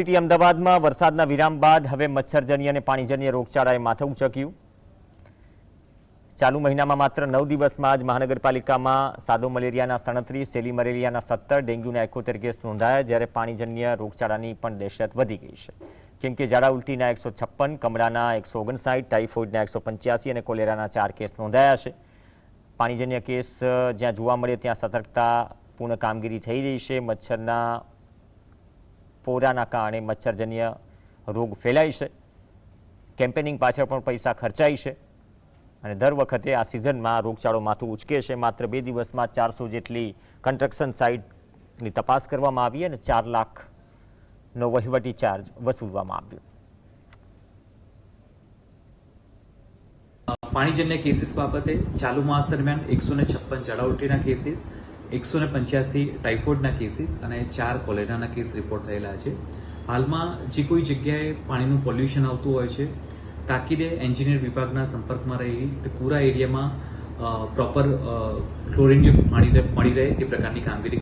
City અમદાવાદમાં વરસાદના વિરામ બાદ હવે મચ્છરજન્ય અને પાણીજન્ય રોગચાળાએ માથું ઉચક્યું. ચાલુ મહિનામાં માત્ર નવ દિવસમાં જ મહાનગરપાલિકામાં સાદો મલેરિયાના સડત્રીસ, સેલી મલેરિયાના સત્તર, ડેન્ગ્યુના એકોતેર કેસ નોંધાયા, જ્યારે પાણીજન્ય રોગચાળાની પણ દહેશત વધી ગઈ છે. કેમ કે ઝાડા ઉલટીના એકસો છપ્પન, કમળાના એકસો ઓગણસાઠ, ટાઇફોઇડના એકસો પંચ્યાસી અને કોલેરાના ચાર કેસ નોંધાયા છે. પાણીજન્ય કેસ જ્યાં જોવા મળે ત્યાં સતર્કતાપૂર્ણ કામગીરી થઈ રહી છે. મચ્છરના પોરાના કારણે મચ્છરજન્ય રોગ ફેલાય છે. કેમ્પેનિંગ પાછળ પણ પૈસા ખર્ચાય છે. અને દર વખતે આ સિઝનમાં રોગચાળો માથું ઉચકે છે. માત્ર બે દિવસમાં ચારસો જેટલી કન્સ્ટ્રક્શન સાઇટની તપાસ કરવામાં આવી અને ચાર લાખનો વહીવટી ચાર્જ વસૂલવામાં આવ્યો. પાણીજન્ય કેસીસ બાબતે ચાલુ માસ દરમિયાન એકસો ને છપ્પન ચડાવટીના કેસીસ એકસો ને પંચ્યાસી ટાઇફોઇડના કેસીસ અને ચાર કોલેરાના કેસ રિપોર્ટ થયેલા છે. હાલમાં જે કોઈ જગ્યાએ પાણીનું પોલ્યુશન આવતું હોય છે, તાકીદે એન્જિનિયર વિભાગના સંપર્કમાં રહી, તે પૂરા એરિયામાં પ્રોપર ક્લોરિનયુક્ત પાણી મળી રહે તે પ્રકારની કામગીરી